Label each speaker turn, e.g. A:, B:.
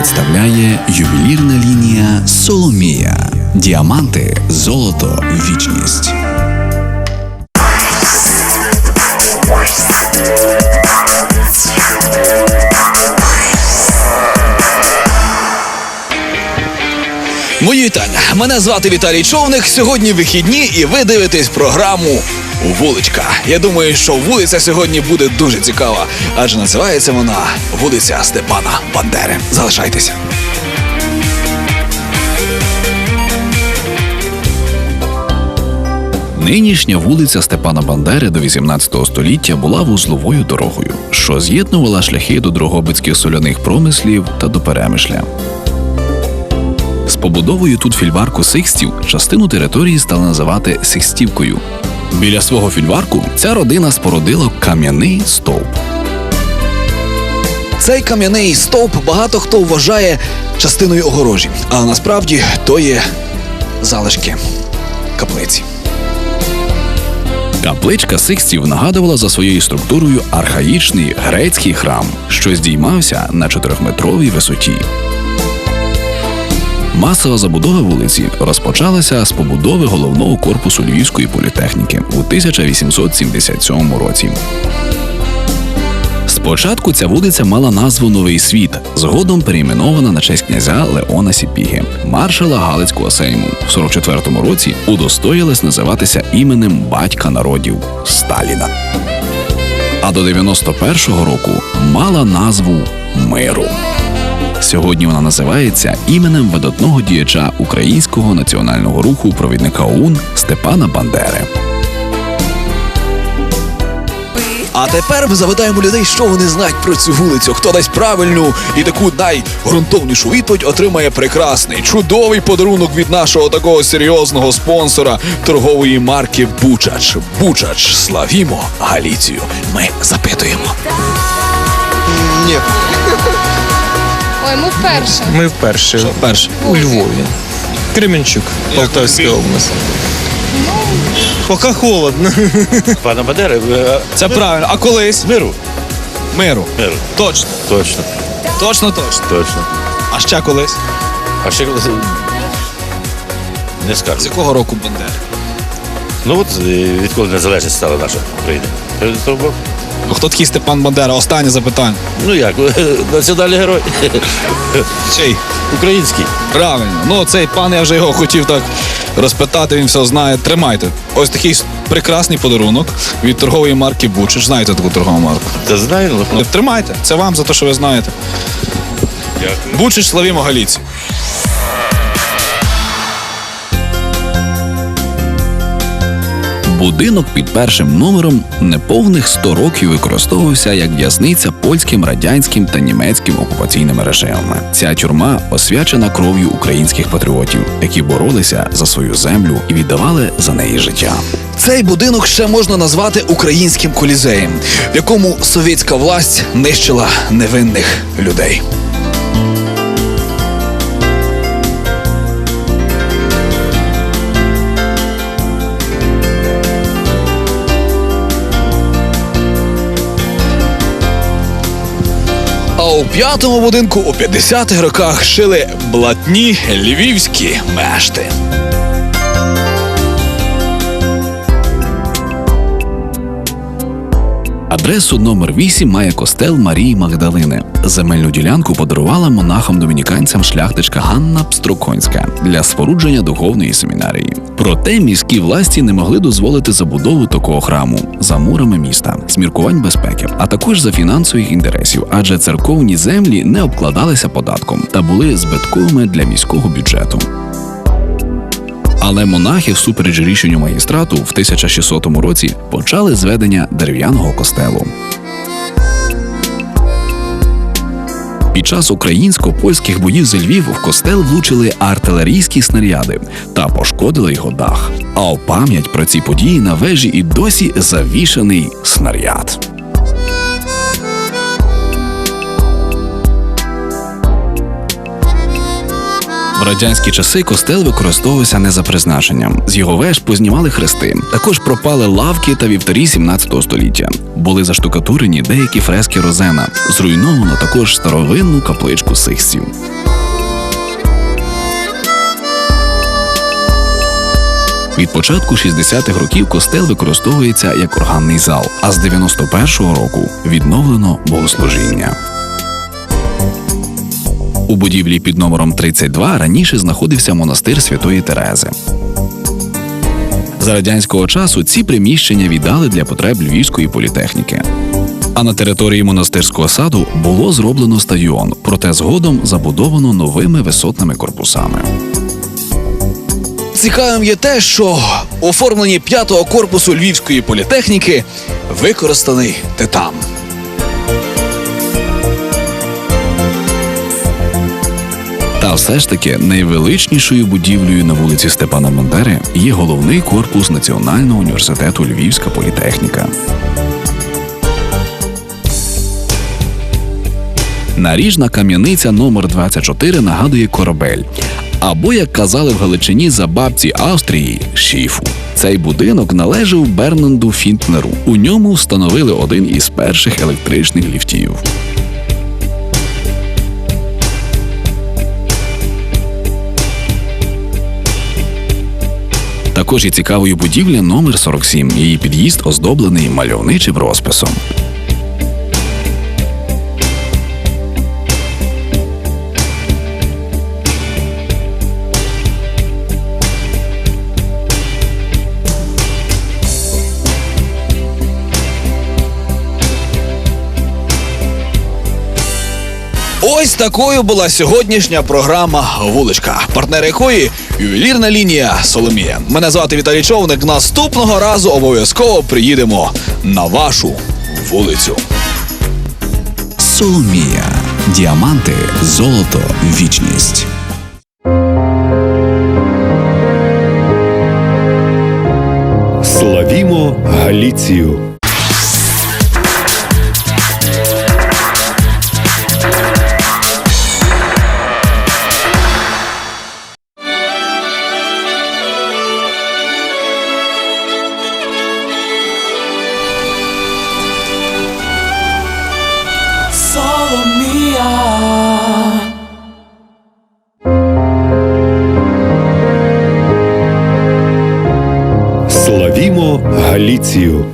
A: представляє ювелірна лінія Соломія. Діаманти, золото, вічність.
B: Мої вітання. Мене звати Віталій Човник. Сьогодні вихідні, і ви дивитесь програму Вуличка. Я думаю, що вулиця сьогодні буде дуже цікава, адже називається вона вулиця Степана Бандери. Залишайтеся.
A: Нинішня вулиця Степана Бандери до 18 століття була вузловою дорогою, що з'єднувала шляхи до Дрогобицьких соляних промислів та до Перемишля. З побудовою тут фільварку Сикстів частину території стали називати Сикстівкою. Біля свого фільварку ця родина спорудила кам'яний стовп.
B: Цей кам'яний стовп багато хто вважає частиною огорожі, а насправді то є залишки каплиці.
A: Капличка Сикстів нагадувала за своєю структурою архаїчний грецький храм, що здіймався на чотирьохметровій висоті. Масова забудова вулиці розпочалася з побудови головного корпусу Львівської політехніки у 1877 році. Спочатку ця вулиця мала назву Новий світ, згодом перейменована на честь князя Леона Сіпіги, маршала Галицького сейму. В 44-му році удостоїлась називатися іменем батька народів Сталіна. А до 91-го року мала назву Миру. Сьогодні вона називається іменем видатного діяча українського національного руху провідника ОУН Степана Бандери.
B: А тепер ми запитаємо людей, що вони знають про цю вулицю. Хто дасть правильну і таку найґрунтовнішу відповідь отримає прекрасний, чудовий подарунок від нашого такого серйозного спонсора торгової марки Бучач. Бучач, славімо Галіцію. Ми запитуємо.
C: Ні,
D: Ой, ми вперше.
C: ми вперше
B: Перше.
C: у Львові. Кременчук, Полтавська область. Поки холодно.
E: Пана Бадери, е,
B: Це правильно. А колись?
E: миру.
B: Миру.
E: Миру.
B: Точно.
E: Точно,
B: Точно, точно.
E: точно.
B: А ще колись?
E: А ще коли- не
B: З якого року Бандери?
E: Ну от е, відколи незалежність стала наша Україна.
B: Ну, Хто такий Степан Бандера? Останнє запитання.
E: Ну як, національний герой.
B: Чий?
E: Український.
B: Правильно. Ну, цей пан, я вже його хотів так розпитати, він все знає. Тримайте. Ось такий прекрасний подарунок від торгової марки Бучич. Знаєте таку торгову марку?
E: Та знаю, ну.
B: Тримайте. Це вам за те, що ви знаєте.
E: Дякую.
B: Бучич славімо Галіці.
A: Будинок під першим номером неповних 100 років використовувався як в'язниця польським, радянським та німецьким окупаційними режимами. Ця тюрма освячена кров'ю українських патріотів, які боролися за свою землю і віддавали за неї життя.
B: Цей будинок ще можна назвати українським колізеєм, в якому совєтська власть нищила невинних людей. У п'ятому будинку у 50-х роках шили блатні львівські мешти.
A: Адресу номер 8 має костел Марії Магдалини. Земельну ділянку подарувала монахам-домініканцям шляхтичка Ганна Пстроконська для спорудження духовної семінарії. Проте міські власті не могли дозволити забудову такого храму за мурами міста з міркувань безпеки, а також за фінансових інтересів, адже церковні землі не обкладалися податком та були збитковими для міського бюджету. Але монахи, всупереч рішенню магістрату, в 1600 році почали зведення дерев'яного костелу. Під час українсько-польських боїв за Львів в костел влучили артилерійські снаряди та пошкодили його дах. А у пам'ять про ці події на вежі і досі завішаний снаряд. В радянські часи костел використовувався не за призначенням. З його веж познімали хрести. Також пропали лавки та вівтарі 17 століття. Були заштукатурені деякі фрески Розена. Зруйновано також старовинну капличку сихсів. Від початку 60-х років костел використовується як органний зал, а з 91-го року відновлено богослужіння. У будівлі під номером 32 раніше знаходився монастир Святої Терези. За радянського часу ці приміщення віддали для потреб Львівської політехніки. А на території монастирського саду було зроблено стадіон, проте згодом забудовано новими висотними корпусами.
B: Цікавим є те, що у п'ятого корпусу Львівської політехніки використаний титан.
A: Та все ж таки найвеличнішою будівлею на вулиці Степана Бандери є головний корпус Національного університету Львівська політехніка. Наріжна кам'яниця номер 24 нагадує корабель. Або, як казали в Галичині за бабці Австрії, шіфу. Цей будинок належав Бернанду Фінтнеру. У ньому встановили один із перших електричних ліфтів. Також і цікавою будівля номер 47. Її під'їзд оздоблений мальовничим розписом.
B: Ось такою була сьогоднішня програма Вуличка, партнер якої ювелірна лінія Соломія. Мене звати Віталій Човник. Наступного разу обов'язково приїдемо на вашу вулицю.
A: Соломія. Діаманти, золото, вічність.
F: Славімо Галіцію. Галіцію.